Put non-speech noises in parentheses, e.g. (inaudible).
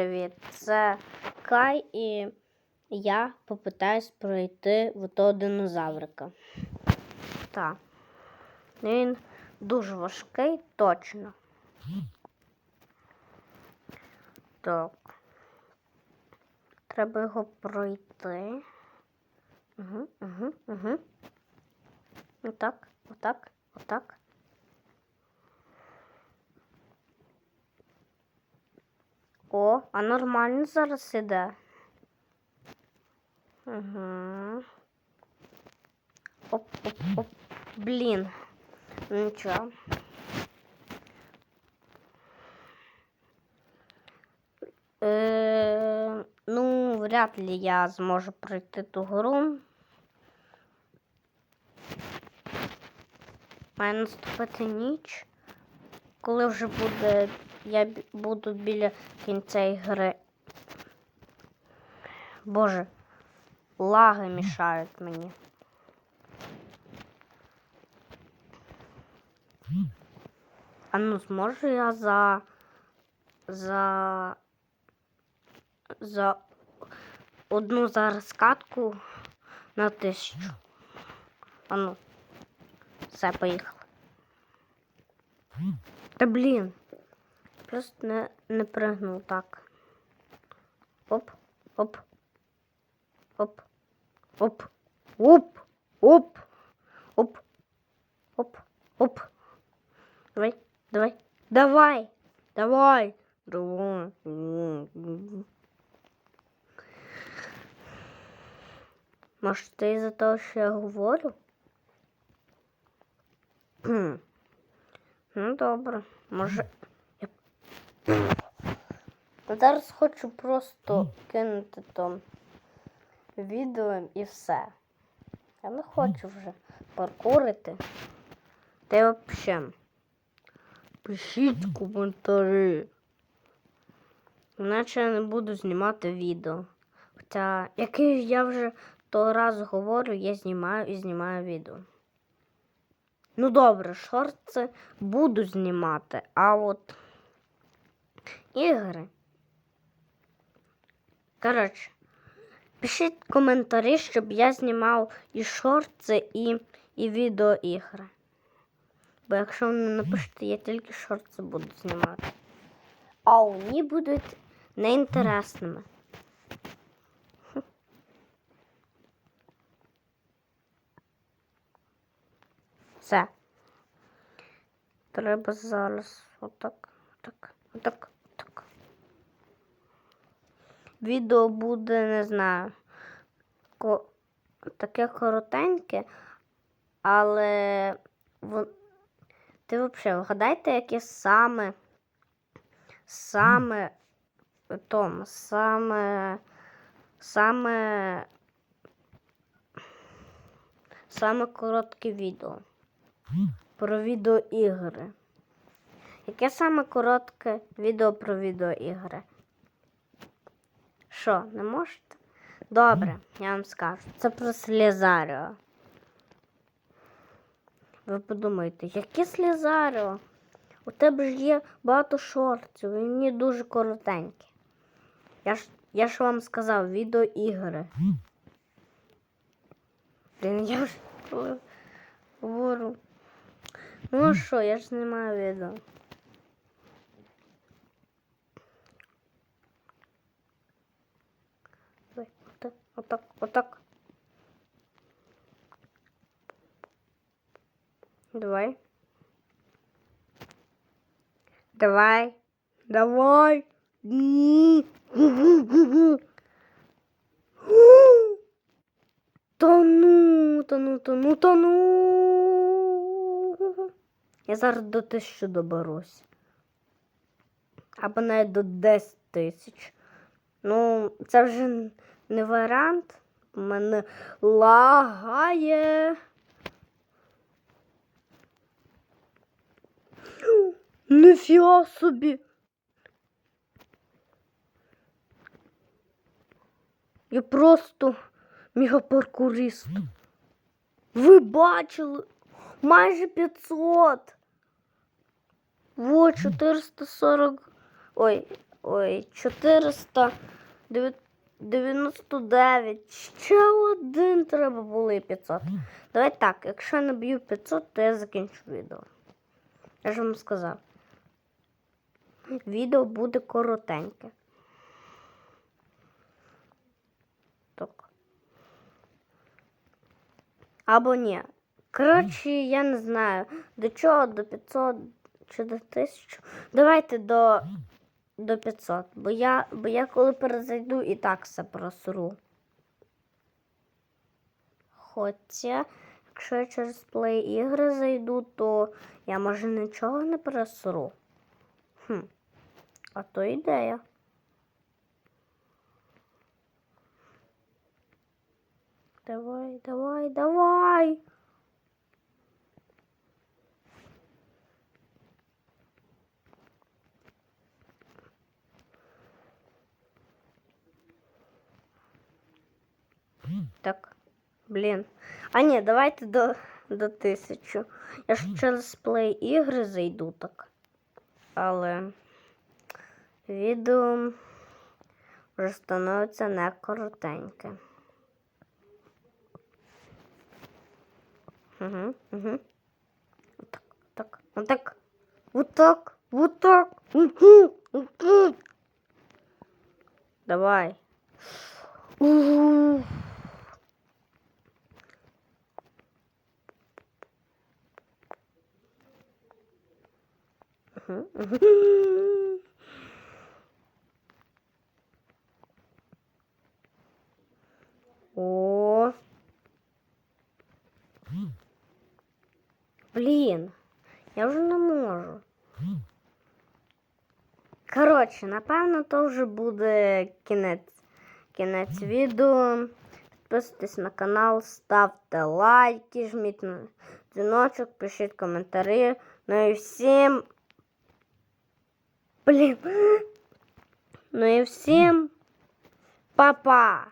Привіт, це Кай, і я попитаюсь пройти в того динозаврика. Так. Він дуже важкий, точно. Так. Треба його пройти. Угу, угу, угу. Отак, отак, отак. О, а нормально зараз іде. Угу. Оп, оп, оп. Блін. Нічого. Е, ну, вряд ли я зможу пройти ту гру. Має наступити ніч. Коли вже буде, я буду біля кінця ігри. Боже, лаги мішають мені. А ну зможу я за. за. за одну зараз катку на тисячу. А ну. Все, поїхали. Та блін. Просто не, не пригнув так. Оп, оп. Оп. Оп. Оп. Оп. Оп. Оп. Оп. Давай, давай. Давай. Давай. Давай. Може, це із-за того, що я говорю? (clears throat) Ну, добре. Може. Ну, Зараз хочу просто кинути то відео і все. Я не хочу вже паркурити. Та й взагалі. Пишіть коментарі. Іначе я не буду знімати відео. Хоча, як і я вже того разу говорю, я знімаю і знімаю відео. Ну добре, шорти буду знімати, а от ігри. Коротше, пишіть коментарі, щоб я знімав і шорти, і, і відеоігри. Бо якщо ви не напишете, я тільки шорти буду знімати. А вони будуть неінтересними. Все. Треба зараз отак, отак, отак. Відео буде, не знаю, ко... таке коротеньке, але вон- ти взагалі вгадайте, яке саме, саме Том, саме, саме, саме коротке відео про відеоігри. Яке саме коротке відео про відеоігри? Що, не можете? Добре, я вам скажу. Це про Слізаріо. Ви подумаєте, яке Слізаріо? У тебе ж є багато шортів, і вони дуже коротенькі. Я ж, я ж вам сказав, відеоігри. Блін, я коли говорю. Ну що, я ж знімаю відео. Ой, Отак, отак, отак. Давай. Давай. Давай. Ні. Та ну, та ну, та ну, та ну. Я зараз до тисячі доберусь. Або навіть до 10 тисяч. Ну, це вже не варіант. У мене лагає. Нефіга собі. Я просто мегапаркурист. Ви бачили? Майже 500. Вот 440. Ой, Ой, 499. Ще один треба було і 500. Давай так, якщо я наб'ю 500, то я закінчу відео. Я ж вам сказав. Відео буде коротеньке. Так. Або ні. Коротше, я не знаю, до чого, до 500 чи до 1000. Давайте до, до 500, бо я, бо я коли перезайду і так все просру. Хоча, якщо я через Play ігри зайду, то я може нічого не просру. Хм. А то ідея. Давай, давай, давай. Так, блін. А ні, давайте до, до тисячу. Я ж через Play ігри зайду так. Але відео вже становиться не коротеньке. Угу, угу. Отак, так, отак, отак, отак. Угу, угу. Давай. Угу. Мгм, мгм. Блін, я вже не можу. Коротше, напевно, то вже буде кінець, кінець відео. Підписуйтесь на канал, ставте лайки, жміть на дзвіночок, пишіть коментарі. Ну і всім. Блін. Ну і всім па-па!